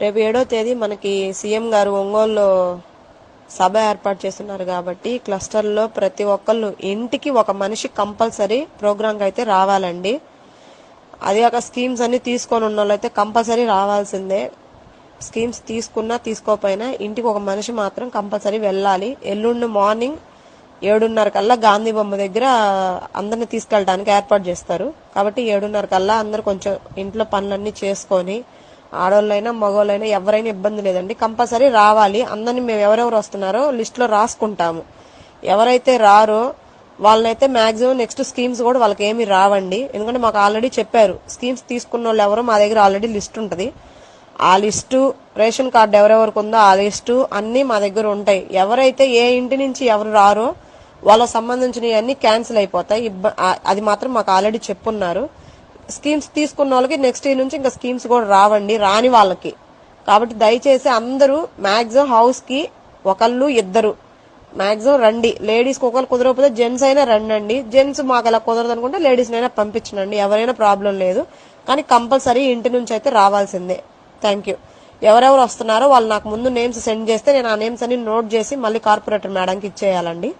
రేపు ఏడో తేదీ మనకి సీఎం గారు ఒంగోలులో సభ ఏర్పాటు చేస్తున్నారు కాబట్టి క్లస్టర్లో ప్రతి ఒక్కళ్ళు ఇంటికి ఒక మనిషి కంపల్సరీ ప్రోగ్రాంకి అయితే రావాలండి. అది కాక స్కీమ్స్ అన్ని తీసుకొని ఉన్న వాళ్ళు అయితే కంపల్సరీ రావాల్సిందే. స్కీమ్స్ తీసుకున్నా తీసుకోకపోయినా ఇంటికి ఒక మనిషి మాత్రం కంపల్సరీ వెళ్ళాలి. ఎల్లుండి మార్నింగ్ ఏడున్నర కల్లా గాంధీ బొమ్మ దగ్గర అందరిని తీసుకెళ్ళడానికి ఏర్పాటు చేస్తారు. కాబట్టి ఏడున్నర కల్లా అందరు కొంచెం ఇంట్లో పనులన్నీ చేసుకొని ఆడవాళ్ళైనా మగవాళ్ళైనా ఎవరైనా ఇబ్బంది లేదండి. కంపల్సరీ రావాలి. అందరిని మేము ఎవరెవరు వస్తున్నారో లిస్ట్లో రాసుకుంటాము. ఎవరైతే రారో వాళ్ళనైతే మాక్సిమం నెక్స్ట్ స్కీమ్స్ కూడా వాళ్ళకి ఏమి రావండి. ఎందుకంటే మాకు ఆల్రెడీ చెప్పారు. స్కీమ్స్ తీసుకున్న వాళ్ళు ఎవరో మా దగ్గర ఆల్రెడీ లిస్ట్ ఉంటుంది. ఆ లిస్టు రేషన్ కార్డు ఎవరెవరికి ఉందో ఆ లిస్టు అన్నీ మా దగ్గర ఉంటాయి. ఎవరైతే ఏ ఇంటి నుంచి ఎవరు రారో వాళ్ళకి సంబంధించినవి అన్నీ క్యాన్సిల్ అయిపోతాయి. అది మాత్రం మాకు ఆల్రెడీ చెప్పున్నారు. స్కీమ్స్ తీసుకున్న వాళ్ళకి నెక్స్ట్ ఇయర్ నుంచి ఇంకా స్కీమ్స్ కూడా రావండి రాని వాళ్ళకి. కాబట్టి దయచేసి అందరూ మ్యాక్సిమం హౌస్కి ఒకళ్ళు ఇద్దరు. మ్యాక్సిమం రండి. లేడీస్ ఒకరు కుదరకపోతే జెంట్స్ అయినా రండి జెంట్స్ మాకు అలా కుదరదు అనుకుంటే లేడీస్ అయినా పంపించండి ఎవరైనా ప్రాబ్లం లేదు. కానీ కంపల్సరీ ఇంటి నుంచి అయితే రావాల్సిందే. Thank you. ఎవరెవరు వస్తున్నారో వాళ్ళు నాకు ముందు నేమ్స్ సెండ్ చేస్తే నేను ఆ నేమ్స్ అన్ని నోట్ చేసి మళ్ళీ కార్పొరేటర్ మేడంకి ఇచ్చేయాలండి.